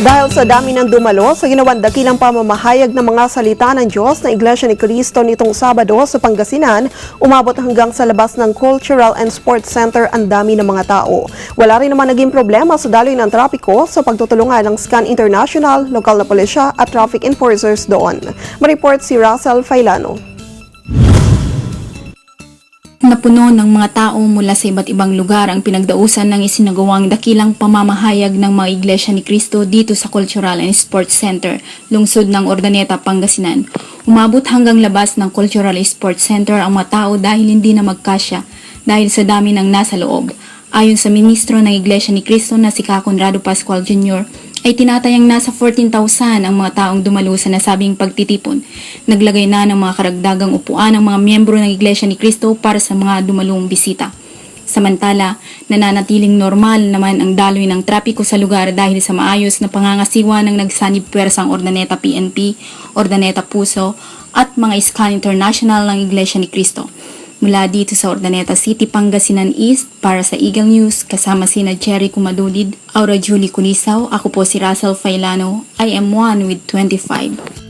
Dahil sa dami ng dumalo sa ginawang dakilang pamamahayag ng mga salita ng Diyos na Iglesia ni Cristo nitong Sabado sa Pangasinan, umabot hanggang sa labas ng Cultural and Sports Center ang dami ng mga tao. Wala rin naman naging problema sa daloy ng trapiko sa pagtutulungan ng Scan International, lokal na pulisya at traffic enforcers doon. Mareport si Russell Failano. Napuno ng mga tao mula sa iba't ibang lugar ang pinagdausan ng isinagawang dakilang pamamahayag ng mga iglesia ni Cristo dito sa Cultural and Sports Center, lungsod ng Ordaneta, Pangasinan. Umabot hanggang labas ng Cultural Sports Center ang mga tao dahil hindi na magkasya dahil sa dami ng nasa loob. Ayon sa ministro ng Iglesia ni Cristo na si Ka Conrado Pascual Jr., ay tinatayang nasa 14,000 ang mga taong dumalo sa nasabing pagtitipon. Naglagay na ng mga karagdagang upuan ang mga miyembro ng Iglesia ni Cristo para sa mga dumalong bisita. Samantala, nananatiling normal naman ang daloy ng trapiko sa lugar dahil sa maayos na pangangasiwa ng nagsanib pwersang Ordaneta PNP, Ordaneta Puso at mga Scan International ng Iglesia ni Cristo. Mula dito sa Ordaneta City, Pangasinan East, para sa Eagle News, kasama sina Jerry Kumadudid, Aura Julie Kunisaw, ako po si Russell Failano, I am one with 25.